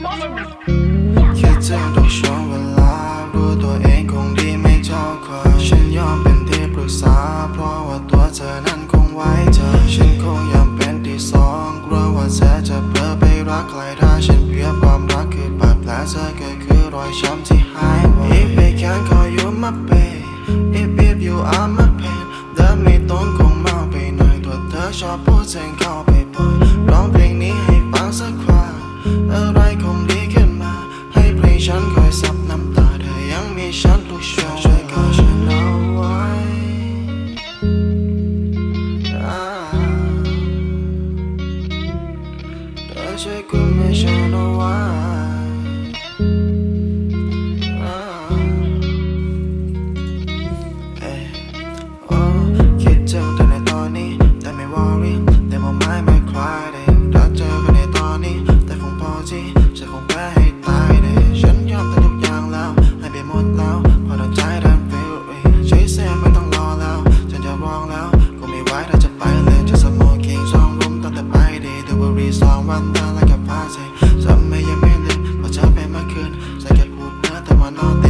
แคิดถึงทุกช่วงเวลารู้ตัวเองคงดีไม่เท่าใครฉันยอมเป็นที่ปรึกษา เพราะว่าตัวเธอนั้นคงไว้ใจฉันคงยอมเป็นที่สองกลัวว่าเธอจะเผลอไปรักใครถ้าฉันเปรียบความรักคือบาดแผลเธอก็คือรอยช้ำที่หายไว If I can't call you my babe If if you are my pain เดินไม่ตรงคงเมาไปหน่อยตัวเธอชอบพูดเสียงเข้าไปบ่อย เธอช่วย วันตาและกับผ้าใจจำไม่ยังไม่ลืมพอเช้าไปเมื่อคืนใส่แค่พูดเนื้อแต่ว่านอนเต็